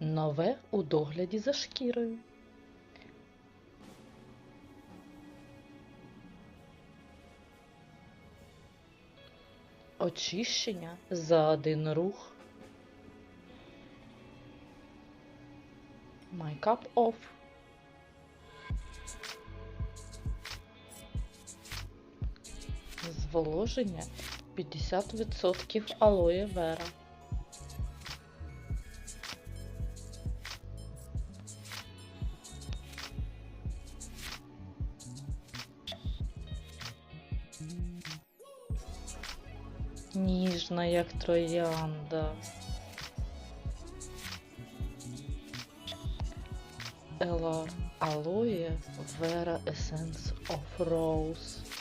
Нове у догляді за шкірою. Очищення за один рух. Майкап оф. Зволоження 50% алоє вера. Ніжна, як троянда. Елар Алоє Вера Essence of Rose.